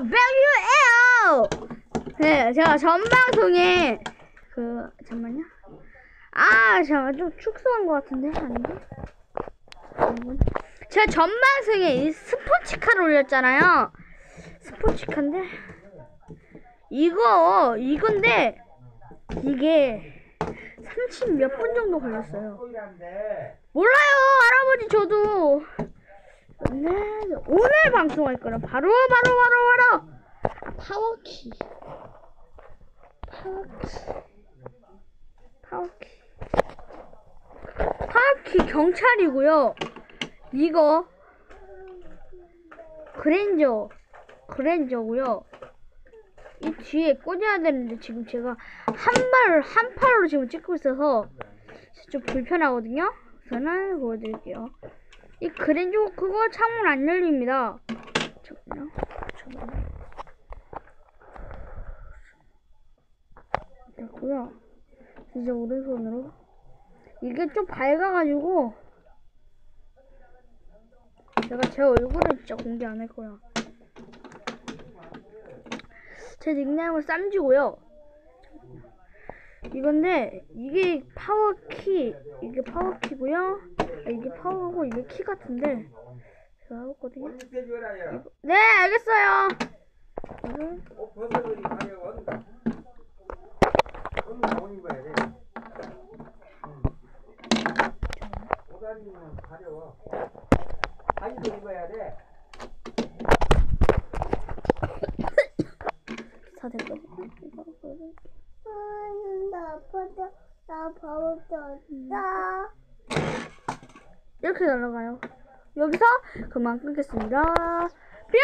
백유에요. 네, 제가 전 방송에 그 잠만요. 아, 제가 좀 축소한 것 같은데? 아니구나. 제가 전 방송에 이 스포츠카를 올렸잖아요. 스포츠카인데 이거 이건데 이게 30 몇 분 정도 걸렸어요. 몰라요, 할아버지 저도. 네, 오늘 방송할 거는 바로 바로 바로 바로 아, 파워키. 파워키. 파워키. 파워키 경찰이고요. 이거 그랜저 그랜저고요. 이 뒤에 꽂아야 되는데 지금 제가 한 발, 한 팔로 지금 찍고 있어서 좀 불편하거든요. 저는 보여드릴게요. 이 그랜저 그거 창문 안 열립니다. 잠깐만요. 잠깐만요. 됐고요. 이제 오른손으로 이게 좀 밝아가지고 제가 제 얼굴은 진짜 공개 안 할 거야. 제 닉네임은 쌈지고요. 이건데 이게 파워키 이게 파워키고요. 아, 이게 파워고 이게 키 같은데 제가 해봤거든요. 네 알겠어요. 이걸 바지도 입어야 돼. 다 됐거든요. 이거 보여드릴게요. 나 밥을 줬어. 이렇게 날아가요. 여기서 그만 끊겠습니다. 뿅!